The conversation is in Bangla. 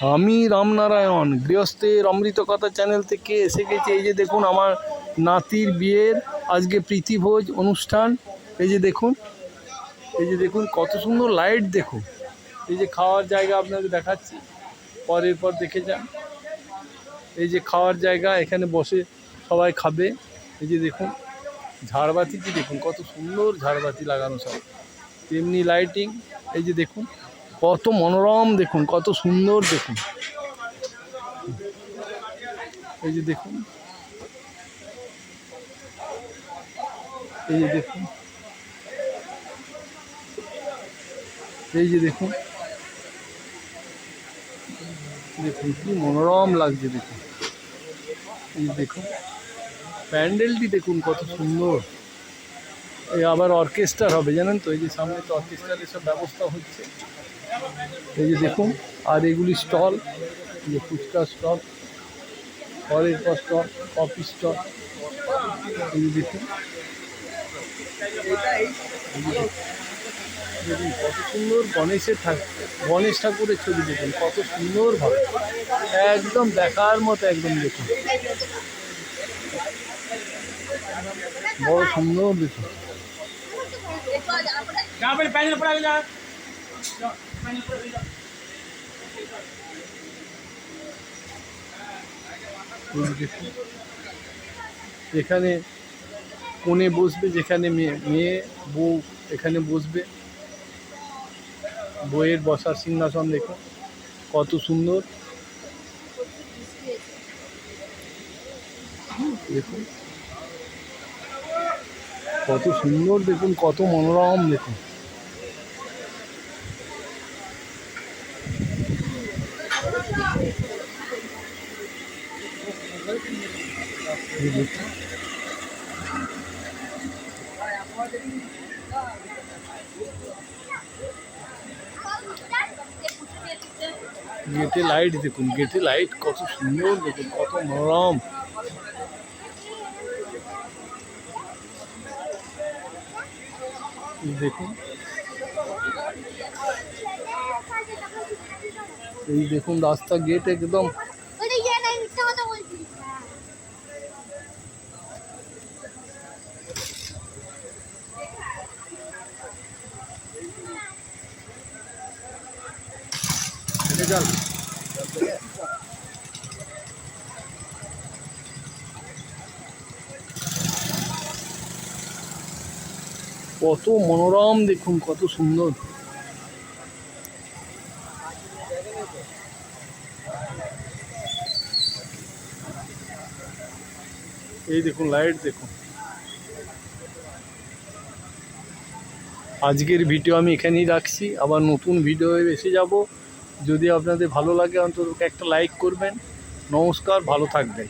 আমি রামনারায়ণ, গৃহস্থের অমৃত কথা চ্যানেল থেকে এসে গেছি। এই যে দেখুন, আমার নাতির বিয়ের আজকে প্রীতিভোজ অনুষ্ঠান। এই যে দেখুন, এই যে দেখুন, কত সুন্দর লাইট দেখুন। এই যে খাওয়ার জায়গা আপনাদের দেখাচ্ছি, পরের পর দেখে যান। এই যে খাওয়ার জায়গা, এখানে বসে সবাই খাবে। এই যে দেখুন ঝাড়বাতিটি দেখুন, কত সুন্দর ঝাড়বাতি লাগানো সব। তেমনি লাইটিং এই যে দেখুন কত মনোরম দেখুন, কত সুন্দর দেখুন। এই যে দেখুন। এই যে দেখুন। এই যে দেখুন। দেখুন, কি মনোরম লাগছে দেখুন। এই দেখুন। প্যান্ডেলটি দেখুন, কত সুন্দর। এই আবার অর্কেস্ট্রার হবে, জানেন তো? এই যে সামনে তো অর্কেস্ট্রার এসব ব্যবস্থা হচ্ছে। এই যে দেখুন, আর এগুলি স্টল যে ফুচকা স্টল, ফলের স্টল, কফি স্টল, এই দেখুন। কত সুন্দর গণেশের গণেশ ঠাকুরের ছবি দেখুন, কত সুন্দর ভাবে একদম দেখার মতো একদম দেখুন। বড় সুন্দর দেখুন। এখানে কোণে বসবে, যেখানে মেয়ে মেয়ে, বউ, এখানে বসবে। বইয়ের বসার সিংহাসন দেখুন কত সুন্দর। দেখুন, কত সুন্দর, দেখুন, কত মনোরম, দেখুন এই দেখুন। গেটে লাইট দেখুন গেটে লাইট কত সুন্দর দেখুন কত মনোরম দেখুন। এই দেখুন রাস্তা গেট একদম। কত মনোরম দেখুন কত সুন্দর। এই দেখুন লাইট দেখুন। আজকের ভিডিও আমি এখানেই রাখছি। আবার নতুন ভিডিও এসে যাব। যদি আপনাদের ভালো লাগে, অন্তত একটা লাইক করবেন। নমস্কার, ভালো থাকবেন।